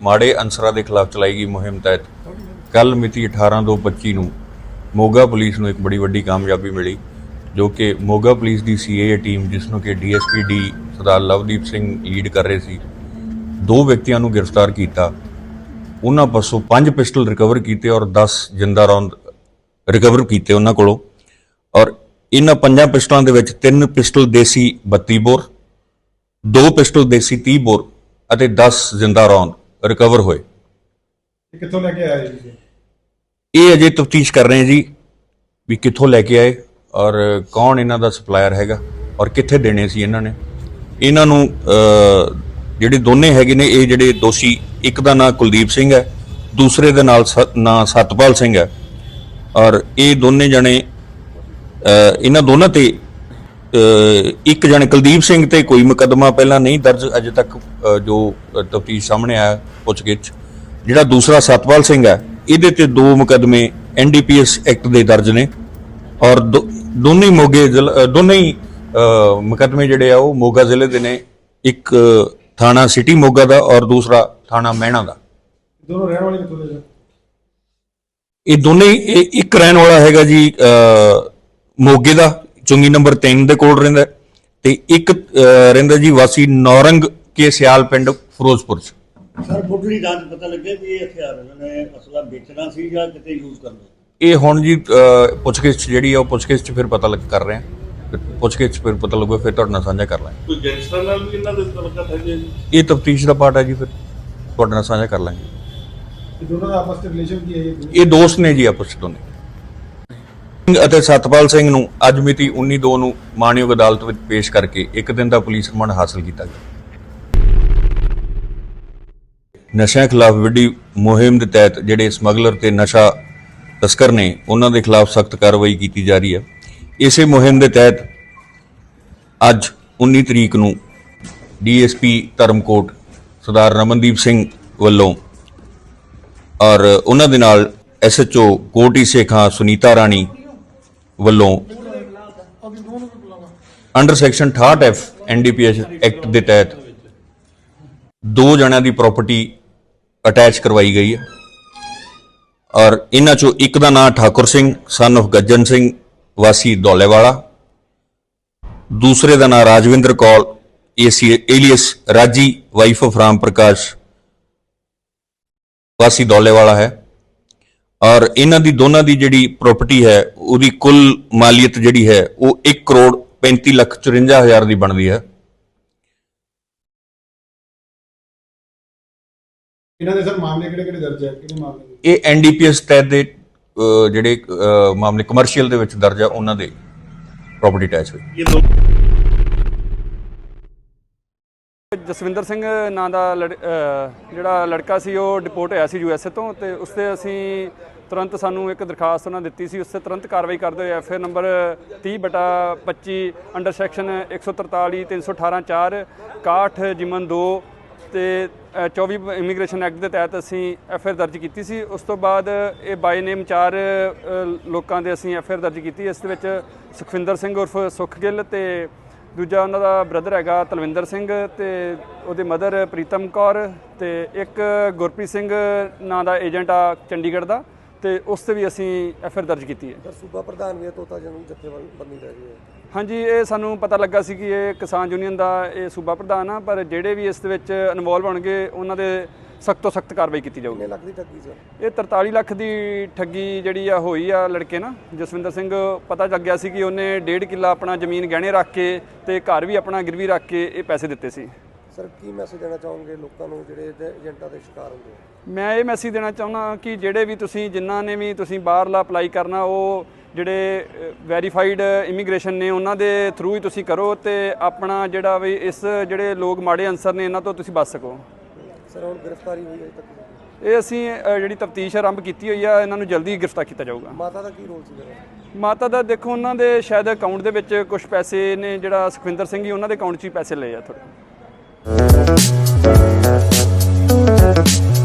ਮਾੜੇ ਅਨਸਰਾਂ ਦੇ ਖਿਲਾਫ ਚਲਾਈ ਗਈ ਮੁਹਿੰਮ ਤਹਿਤ। ਕੱਲ ਮਿਤੀ 18/2/25 ਨੂੰ ਮੋਗਾ ਪੁਲਿਸ ਨੂੰ ਇੱਕ ਬੜੀ ਵੱਡੀ ਕਾਮਯਾਬੀ ਮਿਲੀ, ਜੋ ਕਿ ਮੋਗਾ ਪੁਲਿਸ ਦੀ ਸੀਏ ਟੀਮ, ਜਿਸ ਨੂੰ ਕਿ DSP D Sardar Lovedeep Singh lead ਕਰ ਰਹੇ ਸੀ, ਦੋ ਵਿਅਕਤੀਆਂ ਨੂੰ ਗ੍ਰਿਫਤਾਰ ਕੀਤਾ। ਉਹਨਾਂ ਪਾਸੋਂ ਪੰਜ ਪਿਸਟਲ ਰਿਕਵਰ ਕੀਤੇ ਔਰ 10 ਜਿੰਦਾ ਰੌਂਦ ਰਿਕਵਰ ਕੀਤੇ ਉਹਨਾਂ ਕੋਲੋਂ। ਔਰ ਇਹਨਾਂ ਪੰਜਾਂ ਪਿਸਟਲਾਂ ਦੇ ਵਿੱਚ ਤਿੰਨ ਪਿਸਟਲ ਦੇਸੀ 32 ਬੋਰ, ਦੋ ਪਿਸਟਲ ਦੇਸੀ 30 ਬੋਰ ਅਤੇ 10 ਜਿੰਦਾ ਰੌਂਦ। ਰਿਕਵਰ ਹੋਏ। ਇਹ ਕਿੱਥੋਂ ਲੈ ਕੇ ਆਏ ਜੀ ਇਹ? ਅਜੇ ਤਫਤੀਸ਼ ਕਰ ਰਹੇ ਹਾਂ ਜੀ ਵੀ ਕਿੱਥੋਂ ਲੈ ਕੇ ਆਏ ਔਰ ਕੌਣ ਇਹਨਾਂ ਦਾ ਸਪਲਾਇਰ ਹੈਗਾ ਔਰ ਕਿੱਥੇ ਦੇਣੇ ਸੀ ਇਹਨਾਂ ਨੇ। ਇਹਨਾਂ ਨੂੰ ਜਿਹੜੇ ਦੋਨੇ ਹੈਗੇ ਨੇ ਇਹ ਜਿਹੜੇ ਦੋਸ਼ੀ ਇੱਕ ਦਾ ਨਾਮ ਕੁਲਦੀਪ ਸਿੰਘ ਹੈ ਦੂਸਰੇ ਦਾ ਨਾਲ ਨਾਮ ਸਤਪਾਲ ਸਿੰਘ ਹੈ। ਔਰ ਇਹ ਦੋਨੇ ਜਣੇ ਇਹਨਾਂ ਦੋਨਾਂ ਤੇ ਇੱਕ ਜਣੇ ਕੁਲਦੀਪ ਸਿੰਘ ਤੇ ਕੋਈ ਮੁਕੱਦਮਾ ਪਹਿਲਾਂ ਨਹੀਂ ਦਰਜ ਅਜੇ ਤੱਕ ਜੋ ਤਫਤੀਸ਼ ਸਾਹਮਣੇ ਆਇਆ ਪੁੱਛਗਿੱਛ ਜਿਹੜਾ ਦੂਸਰਾ ਸਤਪਾਲ ਸਿੰਘ ਹੈ ਇਹਦੇ ਤੇ ਦੋ ਮੁਕੱਦਮੇ ਐਨਡੀਪੀਐਸ ਐਕਟ ਦੇ ਦਰਜ ਨੇ ਔਰ ਦੋਨੇ ਮੋਗੇ ਦੋਨੇ ਹੀ ਮੁਕੱਦਮੇ ਜਿਹੜੇ ਆ ਉਹ ਮੋਗਾ ਜ਼ਿਲ੍ਹੇ ਦੇ ਨੇ ਇੱਕ ਥਾਣਾ ਸਿਟੀ ਮੋਗਾ ਦਾ ਔਰ ਦੂਸਰਾ ਥਾਣਾ ਮਹਿਣਾ ਦਾ। ਦੋਨੋਂ ਰਹਿਣ ਵਾਲੇ ਕਿੱਥੋਂ ਦੇ ਇਹ ਦੋਨੇ ਹੀ ਇਹ ਇੱਕ ਰਹਿਣ ਵਾਲਾ ਹੈਗਾ ਜੀ ਮੋਗੇ ਦਾ ਚੁੰਗੀ ਨੰਬਰ 3 ਦੇ ਕੋਲ ਰਹਿੰਦਾ ਤੇ ਇੱਕ ਰਹਿੰਦਾ ਜੀ ਵਾਸੀ ਨੌਰੰਗ ਕੇ ਸਿਆਲ ਪਿੰਡ ਫਿਰੋਜ਼ਪੁਰ ਚ? ਸਰ ਮੁੱਢਲੀ ਜਾਂਚ ਪਤਾ ਲੱਗਿਆ ਵੀ ਇਹ ਹਥਿਆਰ ਇਹਨਾਂ ਨੇ ਅਸਲਾ ਵੇਚਣਾ ਸੀ ਜਾਂ ਕਿਤੇ ਯੂਜ਼ ਕਰਨਾ ਇਹ ਹੁਣ ਜੀ ਅਹ, ਪੁੱਛਗਿੱਛ ਜਿਹੜੀ ਆ ਉਹ ਪੁੱਛਗਿੱਛ ਚ ਫਿਰ ਪਤਾ ਲੱਗ ਕਰ ਰਹੇ ਆ। ਫਿਰ ਪੁੱਛਗਿੱਛ 'ਚ ਫਿਰ ਪਤਾ ਲੱਗੂਗਾ ਫਿਰ ਤੁਹਾਡੇ ਨਾਲ ਸਾਂਝਾ ਕਰ ਲਾਂਗੇ। ਕੋਈ ਗੈਂਗਸਟਰ ਨਾਲ ਵੀ ਇਹਨਾਂ ਦੇ ਤਲਕਤ ਹੈਗੇ ਜੀ? ਇਹ ਤਫਤੀਸ਼ ਦਾ ਪਾਰਟ ਹੈ ਜੀ ਫਿਰ ਤੁਹਾਡੇ ਨਾਲ ਸਾਂਝਾ ਕਰ ਲਾਂਗੇ। ਇਹ ਦੋਨਾਂ ਦਾ ਆਪਸ ਵਿੱਚ ਰਿਲੇਸ਼ਨ ਕੀ ਹੈ ਇਹ ਇਹ ਦੋਸਤ ਨੇ ਜੀ ਆਪਸ 'ਚ ਦੋਨੇ। ਸਿੰਘ ਅਤੇ ਸਤਪਾਲ ਸਿੰਘ ਨੂੰ ਅੱਜ ਮਿਤੀ 19/2 ਨੂੰ ਮਾਣਯੋਗ ਅਦਾਲਤ ਵਿੱਚ ਪੇਸ਼ ਕਰਕੇ ਇੱਕ ਦਿਨ ਦਾ ਪੁਲਿਸ ਰਿਮਾਂਡ ਹਾਸਲ ਕੀਤਾ ਗਿਆ। ਨਸ਼ਿਆਂ ਖਿਲਾਫ ਵੱਡੀ ਮੁਹਿੰਮ ਦੇ ਤਹਿਤ ਜਿਹੜੇ ਸਮਗਲਰ ਤੇ ਨਸ਼ਾ ਤਸਕਰ ਨੇ, ਉਹਨਾਂ ਦੇ ਖਿਲਾਫ ਸਖਤ ਕਾਰਵਾਈ ਕੀਤੀ ਜਾ ਰਹੀ ਹੈ। ਇਸੇ ਮੁਹਿੰਮ ਦੇ ਤਹਿਤ ਅੱਜ 19 ਤਰੀਕ ਨੂੰ ਡੀਐਸਪੀ ਧਰਮਕੋਟ ਸਰਦਾਰ ਰਮਨਦੀਪ ਸਿੰਘ ਵੱਲੋਂ ਔਰ ਉਹਨਾਂ ਦੇ ਨਾਲ ਐਸਐਚਓ ਕੋਟੀ ਸੇਖਾਂ ਸੁਨੀਤਾ ਰਾਣੀ ਵੱਲੋਂ under section 68 F NDPS act ਦੇ ਤਹਿਤ ਦੋ ਜਣਿਆਂ ਦੀ ਪ੍ਰਾਪਰਟੀ ਅਟੈਚ ਕਰਵਾਈ ਗਈ ਹੈ। ਔਰ ਇਹਨਾਂ ਚੋਂ ਇੱਕ ਦਾ ਨਾਮ ਠਾਕੁਰ ਸਿੰਘ ਸਨ of ਗੱਜਨ ਸਿੰਘ, ਵਾਸੀ ਦੌਲੇਵਾਲਾ। ਦੂਸਰੇ ਦਾ ਨਾਮ Rajwinder Kaur, AC, alias Raji wife of Ram Parkash, ਵਾਸੀ ਦੌਲੇਵਾਲਾ ਹੈ। ਔਰ ਇਹਨਾਂ ਦੀ ਦੋਨਾਂ ਦੀ ਜਿਹੜੀ ਪ੍ਰਾਪਰਟੀ ਹੈ, ਉਹਦੀ ਕੁੱਲ ਮਾਲੀਅਤ ਜਿਹੜੀ ਹੈ, ਉਹ 1 ਕਰੋੜ 35 ਲੱਖ 54 ਹਜ਼ਾਰ ਦੀ ਬਣਦੀ ਹੈ। ਇਹਨਾਂ ਦੇ ਸਰ ਮਾਮਲੇ ਕਿਹੜੇ ਕਿਹੜੇ ਦਰਜ ਹੈ ਕਿਹੜੇ ਮਾਮਲੇ? ਇਹ ਐਨਡੀਪੀਐਸ ਤਹਿਤ ਦੇ ਅਹ, ਜਿਹੜੇ ਅਹ, ਮਾਮਲੇ ਕਮਰਸ਼ੀਅਲ ਦੇ ਵਿੱਚ ਦਰਜ ਆ ਉਹਨਾਂ ਦੇ ਪ੍ਰਾਪਰਟੀ ਅਟੈਚ ਹੋਈ ਇਹ ਦੋ ਜਸਵਿੰਦਰ ਸਿੰਘ ਨਾਂ ਦਾ ਲੜ- ਅਹ ਜਿਹੜਾ ਲੜਕਾ ਸੀ ਉਹ ਡਿਪੋਰਟ ਹੋਇਆ ਸੀ ਯੂਐਸਏ ਤੋਂ ਤੇ ਉਸ ਤੇ ਅਸੀਂ ਤੁਰੰਤ ਸਾਨੂੰ ਇੱਕ ਦਰਖਾਸਤ ਉਹਨਾਂ ਦਿੱਤੀ ਸੀ ਉਸ ਤੇ ਤੁਰੰਤ ਕਾਰਵਾਈ ਕਰਦੇ ਹੋਏ ਐਫਏ ਨੰਬਰ 30 ਬਟਾ 25 ਅੰਡਰ ਸੈਕਸ਼ਨ 143 318 4 61 ਜਿਮਨ 2 ਤੇ ਅ, 24 ਇਮੀਗ੍ਰੇਸ਼ਨ ਐਕਟ ਦੇ ਤਹਿਤ ਅਸੀਂ ਐਫਆਈਆਰ ਦਰਜ ਕੀਤੀ ਸੀ। ਉਸ ਤੋਂ ਬਾਅਦ ਇਹ ਬਾਈ ਨੇਮ ਚਾਰ ਲੋਕਾਂ ਦੇ ਅਸੀਂ ਐਫਆਈਆਰ ਦਰਜ ਕੀਤੀ। ਇਸ ਦੇ ਵਿੱਚ ਸੁਖਵਿੰਦਰ ਸਿੰਘ ਉਰਫ ਸੁਖਗਿੱਲ ਤੇ ਦੂਜਾ ਉਹਨਾਂ ਦਾ ਬ੍ਰਦਰ ਹੈਗਾ ਤਲਵਿੰਦਰ ਸਿੰਘ ਤੇ ਉਹਦੇ ਮਦਰ ਪ੍ਰੀਤਮ ਕੌਰ ਤੇ ਇੱਕ ਗੁਰਪ੍ਰੀਤ ਸਿੰਘ ਨਾਂ ਦਾ ਏਜੰਟ ਆ ਚੰਡੀਗੜ੍ਹ ਦਾ। ਤੇ ਉਸ ਤੇ ਵੀ ਅਸੀਂ ਐਫਆਈਆਰ ਦਰਜ ਕੀਤੀ ਹੈ। ਸਰ ਸੂਬਾ ਪ੍ਰਧਾਨ ਵੀ ਹੈ ਤੋਤਾ ਜਨ ਜਥੇਬੰਦੀ ਦਾ ਜੀ। ਹਾਂਜੀ ਇਹ ਸਾਨੂੰ ਪਤਾ ਲੱਗਾ ਸੀ ਕਿ ਇਹ ਕਿਸਾਨ ਯੂਨੀਅਨ ਦਾ ਇਹ ਸੂਬਾ ਪ੍ਰਧਾਨ ਆ ਪਰ ਜਿਹੜੇ ਵੀ ਇਸ ਦੇ ਵਿੱਚ ਇਨਵੋਲਵ ਹੋਣਗੇ ਉਹਨਾਂ ਦੇ ਸਖਤ ਤੋਂ ਸਖਤ ਕਾਰਵਾਈ ਕੀਤੀ ਜਾਊਗੀ। ਕਿੰਨੇ ਲੱਖ ਦੀ ਠੱਗੀ ਸਰ? ਇਹ 43 ਲੱਖ ਦੀ ਠੱਗੀ ਜਿਹੜੀ ਆ ਹੋਈ ਆ ਲੜਕੇ ਨਾਲ ਜਸਵਿੰਦਰ ਸਿੰਘ ਪਤਾ ਲੱਗਿਆ ਸੀ ਕਿ ਉਹਨੇ 1.5 ਕਿੱਲਾ ਆਪਣਾ ਜ਼ਮੀਨ ਗਹਿਣੇ ਰੱਖ ਕੇ ਤੇ ਘਰ ਵੀ ਆਪਣਾ ਗਿਰਵੀ ਰੱਖ ਕੇ ਇਹ ਪੈਸੇ ਦਿੱਤੇ ਸੀ। ਸਰ ਕੀ ਮੈਸੇਜ ਦੇਣਾ ਚਾਹੋਗੇ ਲੋਕਾਂ ਨੂੰ ਜਿਹੜੇ ਏਜੰਟਾਂ ਦੇ ਸ਼ਿਕਾਰ ਹੁੰਦੇ ਆ? ਮੈਂ ਇਹ ਮੈਸੇਜ ਦੇਣਾ ਚਾਹੁੰਦਾ ਕਿ ਜਿਹੜੇ ਵੀ ਤੁਸੀਂ ਜਿਨ੍ਹਾਂ ਨੇ ਵੀ ਤੁਸੀਂ ਬਾਹਰਲਾ ਅਪਲਾਈ ਕਰਨਾ ਉਹ ਜਿਹੜੇ ਵੈਰੀਫਾਈਡ ਇਮੀਗ੍ਰੇਸ਼ਨ ਨੇ ਉਹਨਾਂ ਦੇ ਥਰੂ ਹੀ ਤੁਸੀਂ ਕਰੋ ਤੇ ਆਪਣਾ ਜਿਹੜਾ ਵੀ ਇਸ ਜਿਹੜੇ ਲੋਕ ਮਾੜੇ ਅਨਸਰ ਨੇ ਇਹਨਾਂ ਤੋਂ ਤੁਸੀਂ ਬਚ ਸਕੋ। ਸਰ ਹੁਣ ਗ੍ਰਿਫਤਾਰੀ ਹੋਈ ਹੈ ਤੱਕ ਇਹ ਅਸੀਂ ਅ, ਜਿਹੜੀ ਤਫਤੀਸ਼ ਆਰੰਭ ਕੀਤੀ ਹੋਈ ਆ ਇਹਨਾਂ ਨੂੰ ਜਲਦੀ ਗ੍ਰਿਫਤਾਰ ਕੀਤਾ ਜਾਊਗਾ। ਮਾਤਾ ਦਾ ਕੀ ਰੋਲ ਸੀ ਮਾਤਾ ਦਾ ਦੇਖੋ ਉਹਨਾਂ ਦੇ ਸ਼ਾਇਦ ਅਕਾਊਂਟ ਦੇ ਵਿੱਚ ਕੁਝ ਪੈਸੇ ਨੇ ਜਿਹੜਾ ਸੁਖਵਿੰਦਰ ਸਿੰਘ ਜੀ ਉਹਨਾਂ ਦੇ ਅਕਾਊਂਟ 'ਚ ਹੀ ਪੈਸੇ ਲਏ ਆ ਥੋੜੇ Thank